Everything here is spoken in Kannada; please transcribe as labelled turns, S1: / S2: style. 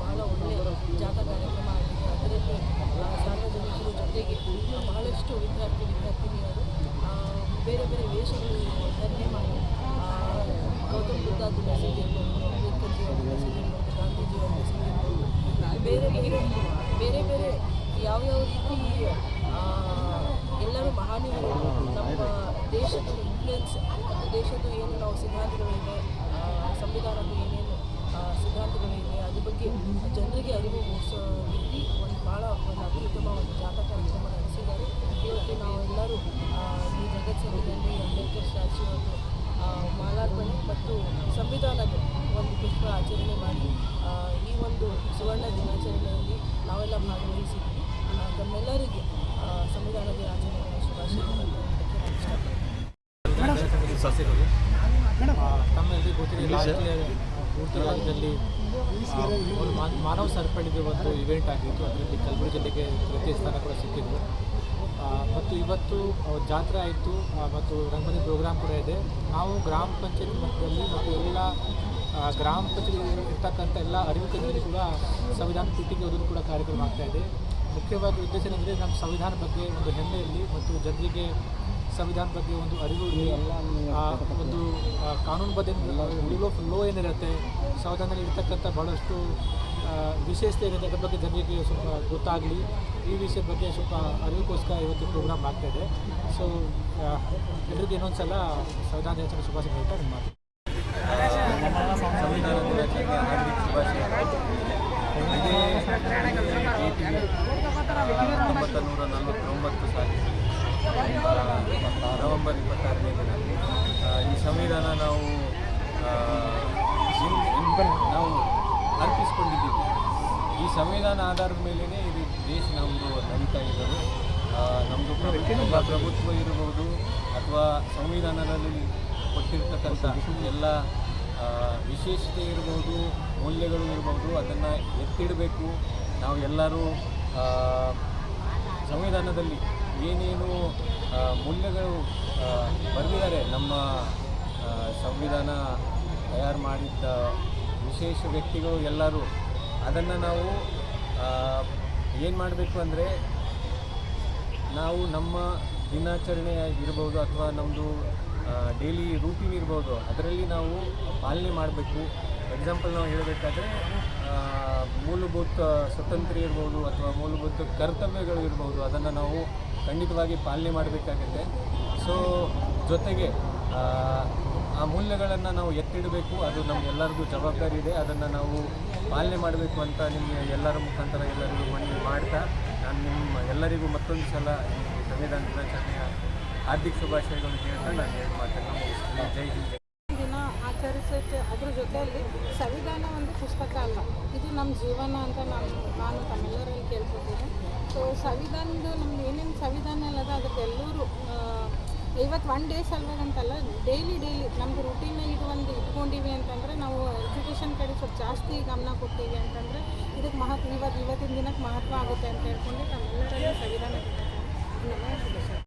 S1: ಬಹಳ ಒಳ್ಳೆಯ ಜಾಥಾ ಕಾರ್ಯಕ್ರಮ ಆಗಿತ್ತು ಅದರಲ್ಲಿ ಸಾರ್ವಜನಿಕರು ಜೊತೆಗೆ ಬಹಳಷ್ಟು ವಿದ್ಯಾರ್ಥಿ ವಿದ್ಯಾರ್ಥಿನಿಯರು ಬೇರೆ ಬೇರೆ ವೇಷಗಳು ಧರಣೆ ಮಾಡಿ ಗೌತಮ ಬುದ್ಧ ಮಸೀದಿ ಇರ್ಬೋದು ಅಂಬೇಡ್ಕರ್ಜಿಯವರು ಮಸೀದಿ ಇರ್ಬೋದು ಬೇರೆ ಬೇರೆ ಬೇರೆ ಬೇರೆ ಬೇರೆ ಯಾವ್ಯಾವ ರೀತಿ ಎಲ್ಲರೂ ಮಹಾನೀಯರು ನಮ್ಮ ದೇಶದ ಇನ್ಫ್ಲುಯೆನ್ಸ್ ದೇಶದ ಏನು ನಾವು ಸಿದ್ಧಾಂತಗಳಿಂದ ಸಂವಿಧಾನಿ ಅಂಬೇಡ್ಕರ್ ಸ್ಟ್ಯಾಚ್ಯೂ ಒಂದು ಆ, ಮಾಲಾರ್ಪಣೆ ಮತ್ತು ಸಂವಿಧಾನದ ಒಂದು ಪುಷ್ಪ ಆಚರಣೆ ಮಾಡಿ ಆ, ಈ ಒಂದು ಸುವರ್ಣ ದಿನಾಚರಣೆಯಲ್ಲಿ ನಾವೆಲ್ಲ ಭಾಗವಹಿಸಿದ್ವಿ. ತಮ್ಮೆಲ್ಲರಿಗೆ ಸಂವಿಧಾನ ದಿನಾಚರಣೆಯ ಶುಭಾಶಯಗಳನ್ನು
S2: ತಮ್ಮಲ್ಲಿ ರಾಜ್ಯದಲ್ಲಿ ಒಂದು ಮಾನವ ಸರಪಳಿಗೆ ಒಂದು ಇವೆಂಟ್ ಆಗಿತ್ತು. ಅದರಲ್ಲಿ ಕಲಬುರಗಿ ಜಿಲ್ಲೆಗೆ ತೃತೀಯ ಸ್ಥಾನ ಕೂಡ ಸಿಕ್ಕಿದ್ರು ಆ, ಮತ್ತು ಇವತ್ತು ಜಾತ್ರೆ ಆಯಿತು ಮತ್ತು ರಂಗಮನೆ ಪ್ರೋಗ್ರಾಮ್ ಕೂಡ ಇದೆ. ನಾವು ಗ್ರಾಮ ಪಂಚಾಯತ್ ಮಟ್ಟದಲ್ಲಿ ಮತ್ತು ಎಲ್ಲ ಗ್ರಾಮ ಪಂಚಾಯತ್ ಇರ್ತಕ್ಕಂಥ ಎಲ್ಲ ಅರಿವು ಕೇಂದ್ರದಲ್ಲಿ ಕೂಡ ಸಂವಿಧಾನ ಪೀಠಿಗೆ ಹೋದರೂ ಕೂಡ ಕಾರ್ಯಕ್ರಮ ಆಗ್ತಾ ಇದೆ. ಮುಖ್ಯವಾದ ಉದ್ದೇಶ ಏನಂದರೆ ನಮ್ಮ ಸಂವಿಧಾನ ಬಗ್ಗೆ ಒಂದು ಹೆಮ್ಮೆ ಇರಲಿ ಮತ್ತು ಜನರಿಗೆ ಸಂವಿಧಾನ ಬಗ್ಗೆ ಒಂದು ಅರಿವು ಇರಲಿ ಒಂದು ಕಾನೂನು ಬದ್ಧ ರೂಲ್ ಆಫ್ ಲೋ ಏನಿರುತ್ತೆ, ಸಂವಿಧಾನದಲ್ಲಿ ಇರ್ತಕ್ಕಂಥ ಭಾಳಷ್ಟು ವಿಶೇಷತೆ ಏನಿದೆ ಅದ್ರ ಬಗ್ಗೆ ಜನರಿಗೆ ಸ್ವಲ್ಪ ಗೊತ್ತಾಗಲಿ. ಈ ವಿಷಯದ ಬಗ್ಗೆ ಸ್ವಲ್ಪ ಅರಿವಿಗೋಸ್ಕರ ಇವತ್ತು ಪ್ರೋಗ್ರಾಮ್ ಆಗ್ತಾ ಇದೆ. ಸೊ ಎಲ್ಲರಿಗೂ ಇನ್ನೊಂದು ಸಲ ಸಂವಿಧಾನ ದಿನಾಚರಣೆ ಶುಭಾಶಯ ಹೇಳ್ತಾ ನಿಮ್ಮ ಮಾತು.
S3: ನೂರ ನಲವತ್ತೊಂಬತ್ತು ನವಂಬರ್ ಇಪ್ಪತ್ತಾರನೇ ದಿನ ಈ ಸಂವಿಧಾನ ನಾವು ಅರ್ಪಿಸ್ಕೊಂಡಿದ್ದೀವಿ ಈ ಸಂವಿಧಾನ ಆಧಾರದ ಮೇಲೇ ಇದು ದೇಶ ನಮ್ಮದು ನಡೀತಾ ಇರೋದು ಆ, ನಮ್ಮದು ಪ್ರಭುತ್ವ ಪ್ರಭುತ್ವ ಇರಬಹುದು ಅಥವಾ ಸಂವಿಧಾನದಲ್ಲಿ ಕೊಟ್ಟಿರ್ತಕ್ಕಂಥ ಎಲ್ಲ ವಿಶೇಷತೆ ಇರ್ಬೋದು ಮೌಲ್ಯಗಳು ಇರ್ಬೋದು ಅದನ್ನು ಎತ್ತಿಡಬೇಕು. ನಾವು ಎಲ್ಲರೂ ಸಂವಿಧಾನದಲ್ಲಿ ಏನೇನು ಮೌಲ್ಯಗಳು ಬರೆದಿದ್ದಾರೆ ನಮ್ಮ ಸಂವಿಧಾನ ತಯಾರು ಮಾಡಿದ್ದ ವಿಶೇಷ ವ್ಯಕ್ತಿಗಳು ಎಲ್ಲರೂ ಅದನ್ನು ನಾವು ಏನು ಮಾಡಬೇಕು ಅಂದರೆ ನಾವು ನಮ್ಮ ದಿನಾಚರಣೆ ಇರ್ಬೋದು ಅಥವಾ ನಮ್ಮದು ಡೈಲಿ ರೂಟೀನ್ ಇರ್ಬೋದು, ಅದರಲ್ಲಿ ನಾವು ಪಾಲನೆ ಮಾಡಬೇಕು. ಎಕ್ಸಾಂಪಲ್ ನಾವು ಹೇಳಬೇಕಾದ್ರೆ ಮೂಲಭೂತ ಸ್ವತಂತ್ರ ಇರ್ಬೋದು ಅಥವಾ ಮೂಲಭೂತ ಕರ್ತವ್ಯಗಳು ಇರ್ಬೋದು, ಅದನ್ನು ನಾವು ಖಂಡಿತವಾಗಿ ಪಾಲನೆ ಮಾಡಬೇಕಾಗುತ್ತೆ. ಸೊ ಜೊತೆಗೆ ಆ, ಮೌಲ್ಯಗಳನ್ನು ನಾವು ಎತ್ತಿಡಬೇಕು ಅದು ನಮಗೆಲ್ಲರಿಗೂ ಜವಾಬ್ದಾರಿ ಇದೆ ಅದನ್ನು ನಾವು ಪಾಲನೆ ಮಾಡಬೇಕು ಅಂತ ನಿಮಗೆ ಎಲ್ಲರ ಮುಖಾಂತರ ಎಲ್ಲರಿಗೂ ಮನವಿ ಮಾಡ್ತಾ ನಾನು ನಿಮ್ಮ ಎಲ್ಲರಿಗೂ ಮತ್ತೊಂದು ಸಲ ಈ ಸಂವಿಧಾನ ದಿನಾಚರಣೆಯ ಹಾರ್ದಿಕ ಶುಭಾಶಯಗಳು ಹೇಳ್ತಾ ನಾನು ಎರಡು ಮಾತನ್ನು ಮುಗಿಸ್ತೀನಿ. ಜೈ ಹಿಂದ್
S4: ದಿನ ಆಚರಿಸೋಕ್ಕೆ ಅದ್ರ ಜೊತೆಯಲ್ಲಿ ಸಂವಿಧಾನ ಒಂದು ಪುಸ್ತಕ ಅಲ್ಲ. ಇದು ನಮ್ಮ ಜೀವನ ಅಂತ ನಾನು ನಾನು ತಮ್ಮೆಲ್ಲರಲ್ಲಿ ಕೇಳ್ಕೊತೀನಿ. ಸೊ ಸಂವಿಧಾನದ ನಮ್ದು ಏನೇನು ಸಂವಿಧಾನ ಅಲ್ಲದ ಅದಕ್ಕೆ ಎಲ್ಲರೂ ಇವತ್ತು ಒನ್ ಡೇ ಸಲುವಾಗಂತಲ್ಲ ಡೈಲಿ ಡೈಲಿ ನಮ್ಮದು ರುಟೀನ್ ಇದು ಒಂದು ಇಟ್ಕೊಂಡಿವಿ ಅಂತಂದರೆ ನಾವು ಎಜುಕೇಷನ್ ಕಡೆ ಸ್ವಲ್ಪ ಜಾಸ್ತಿ ಗಮನ ಕೊಡ್ತೀವಿ ಅಂತಂದರೆ ಇದಕ್ಕೆ ಮಹತ್ವ ಇವತ್ತು ಇವತ್ತಿನ ದಿನಕ್ಕೆ ಮಹತ್ವ ಆಗುತ್ತೆ ಅಂತ ಹೇಳ್ಕೊಂಡು ನಮ್ಮೆಲ್ಲರಲ್ಲೂ ಸಂವಿಧಾನ